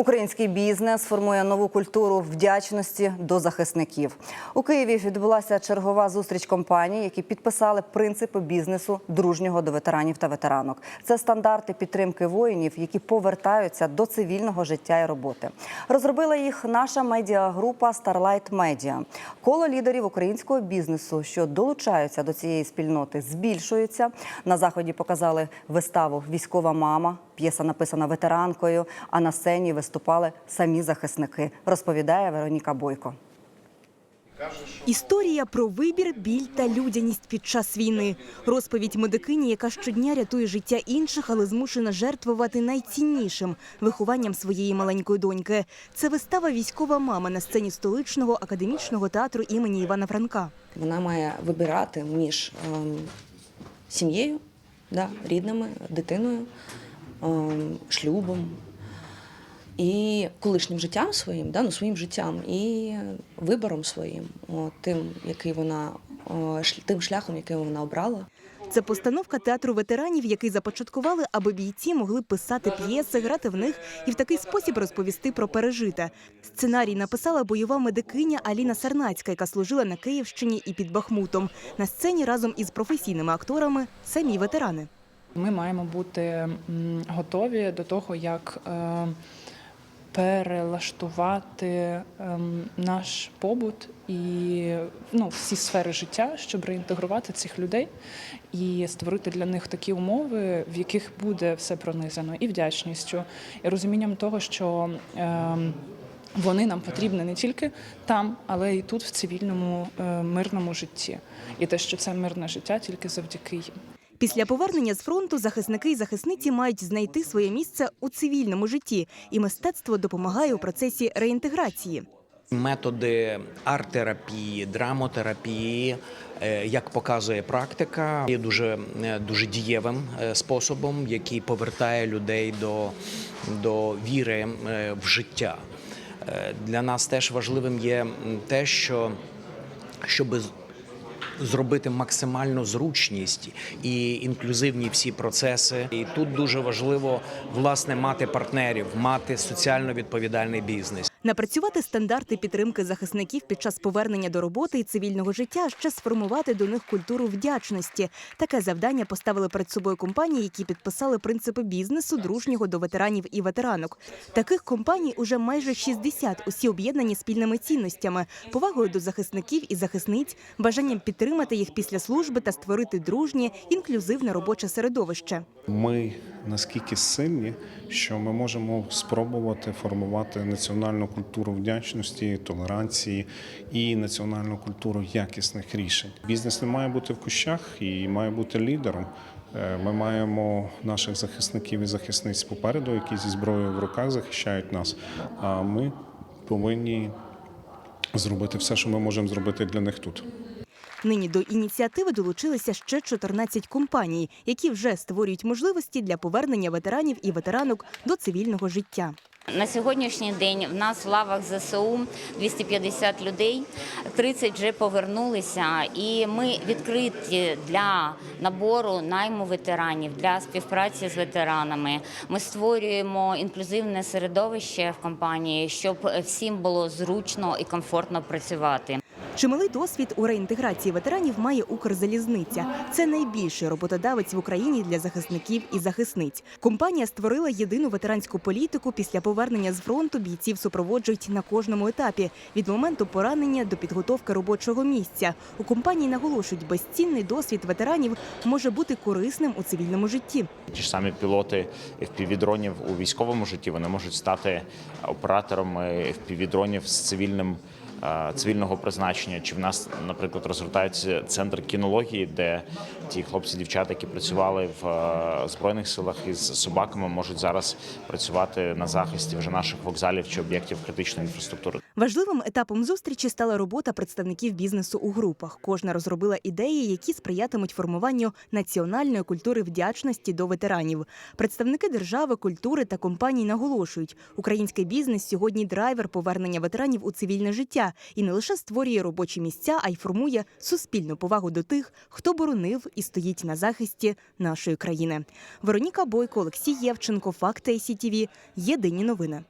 Український бізнес формує нову культуру вдячності до захисників. У Києві відбулася чергова зустріч компаній, які підписали принципи бізнесу дружнього до ветеранів та ветеранок. Це стандарти підтримки воїнів, які повертаються до цивільного життя і роботи. Розробила їх наша медіагрупа Starlight Media. Коло лідерів українського бізнесу, що долучаються до цієї спільноти, збільшується. На заході показали виставу Військова мама. П'єса написана ветеранкою, а на сцені виступали самі захисники, розповідає Вероніка Бойко. Історія про вибір, біль та людяність під час війни. Розповідь медикині, яка щодня рятує життя інших, але змушена жертвувати найціннішим вихованням своєї маленької доньки. Це вистава Військова мама на сцені столичного академічного театру імені Івана Франка. Вона має вибирати між ем, сім'єю, да, рідними, дитиною, ем, шлюбом і колишнім життям своїм, да, ну, своїм життям і вибором своїм, о, тим, який вона, о, тим шляхом, який вона обрала. Це постановка театру ветеранів, який започаткували, аби бійці могли писати п'єси, грати в них і в такий спосіб розповісти про пережите. Сценарій написала бойова медикиня Аліна Сарнацька, яка служила на Київщині і під Бахмутом. На сцені разом із професійними акторами самі ветерани. Ми маємо бути готові до того, як е, перелаштувати ем, наш побут і ну, всі сфери життя, щоб реінтегрувати цих людей і створити для них такі умови, в яких буде все пронизано і вдячністю, і розумінням того, що. ем, вони нам потрібні не тільки там, але й тут, в цивільному е, мирному житті. І те, що це мирне життя тільки завдяки їм. Після повернення з фронту захисники і захисниці мають знайти своє місце у цивільному житті, і мистецтво допомагає у процесі реінтеграції. Методи арт-терапії, драмотерапії, е, як показує практика, є дуже, е, дуже дієвим е, способом, який повертає людей до, до віри в життя. Для нас теж важливим є те, що щоб зробити максимальну зручність і інклюзивні всі процеси. І тут дуже важливо власне мати партнерів, мати соціально відповідальний бізнес. Напрацювати стандарти підтримки захисників під час повернення до роботи і цивільного життя, ще сформувати до них культуру вдячності. Таке завдання поставили перед собою компанії, які підписали принципи бізнесу дружнього до ветеранів і ветеранок. Таких компаній уже майже 60, усі об'єднані спільними цінностями, повагою до захисників і захисниць, бажанням підтримати їх після служби та створити дружнє, інклюзивне робоче середовище. Ми наскільки сильні, що ми можемо спробувати формувати національну культуру вдячності, толеранції і національну культуру якісних рішень. Бізнес не має бути в кущах і має бути лідером. Е, Ми маємо наших захисників і захисниць попереду, які зі зброєю в руках захищають нас. А ми повинні зробити все, що ми можемо зробити для них тут. Нині до ініціативи долучилися ще 14 компаній, які вже створюють можливості для повернення ветеранів і ветеранок до цивільного життя. На сьогоднішній день в нас в лавах ЗСУ 250 людей, 30 вже повернулися, і ми відкриті для набору найму ветеранів, для співпраці з ветеранами. Ми створюємо інклюзивне середовище в компанії, щоб всім було зручно і комфортно працювати. Чималий досвід у реінтеграції ветеранів має Укрзалізниця. Це найбільший роботодавець в Україні для захисників і захисниць. Компанія створила єдину ветеранську політику. Після повернення з фронту бійців супроводжують на кожному етапі від моменту поранення до підготовки робочого місця. У компанії наголошують, безцінний досвід ветеранів може бути корисним у цивільному житті. Ті ж самі пілоти FPV-дронів у військовому житті вони можуть стати операторами FPV-дронів з цивільним цивільного призначення. Чи в нас, наприклад, розгортається центр кінології, де ті хлопці, дівчата, які працювали в е, збройних силах із собаками, можуть зараз працювати на захисті вже наших вокзалів чи об'єктів критичної інфраструктури. Важливим етапом зустрічі стала робота представників бізнесу у групах. Кожна розробила ідеї, які сприятимуть формуванню національної культури вдячності до ветеранів. Представники держави, культури та компаній наголошують, український бізнес сьогодні драйвер повернення ветеранів у цивільне і не лише створює робочі місця, а й формує суспільну повагу до тих, хто боронив і стоїть на захисті нашої країни. Вероніка Бойко, Олексій Євченко, Факти СІТІВІ. Єдині новини.